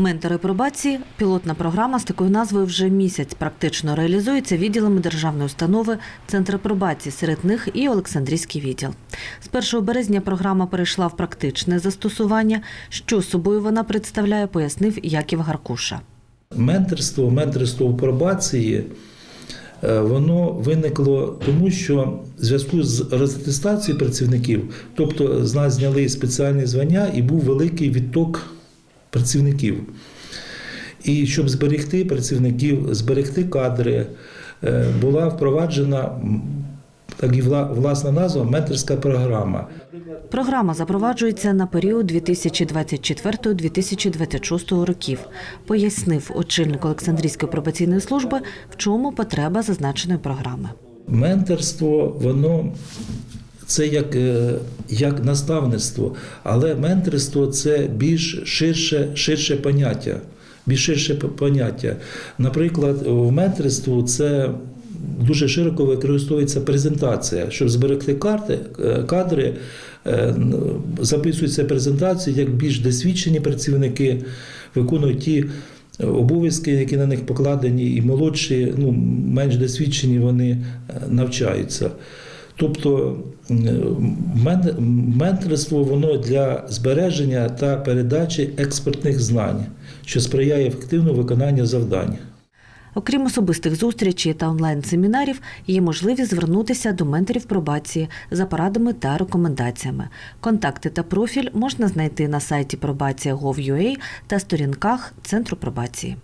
Ментори пробації пілотна програма з такою назвою вже місяць практично реалізується відділами державної установи Центр пробації. Серед них і Олександрійський відділ. З 1 березня програма перейшла в практичне застосування. Що собою вона представляє, пояснив Яків Гаркуша. Менторство, менторство у пробації, е, воно виникло тому, що в зв'язку з розатестацією працівників, тобто з нас зняли спеціальні звання і був великий відток працівників. І щоб зберегти працівників, зберегти кадри, е, була впроваджена так і власна назва менторська програма. Програма запроваджується на період 2024-2026 років, пояснив очільник Олександрійської пробаційної служби, в чому потреба зазначеної програми. Менторство, воно це як, е, як наставництво, але менторство це більш ширше, ширше поняття. Більш ширше поняття. Наприклад, в менторству це дуже широко використовується презентація. Щоб зберегти карти, е, кадри, е, записуються презентації, як більш досвідчені працівники виконують ті обов'язки, які на них покладені, і молодші, ну, менш досвідчені, вони навчаються. Тобто менторство воно для збереження та передачі експертних знань, що сприяє ефективному виконанню завдань. Окрім особистих зустрічей та онлайн-семінарів, є можливість звернутися до менторів пробації за порадами та рекомендаціями. Контакти та профіль можна знайти на сайті probація.gov.ua та сторінках Центру пробації.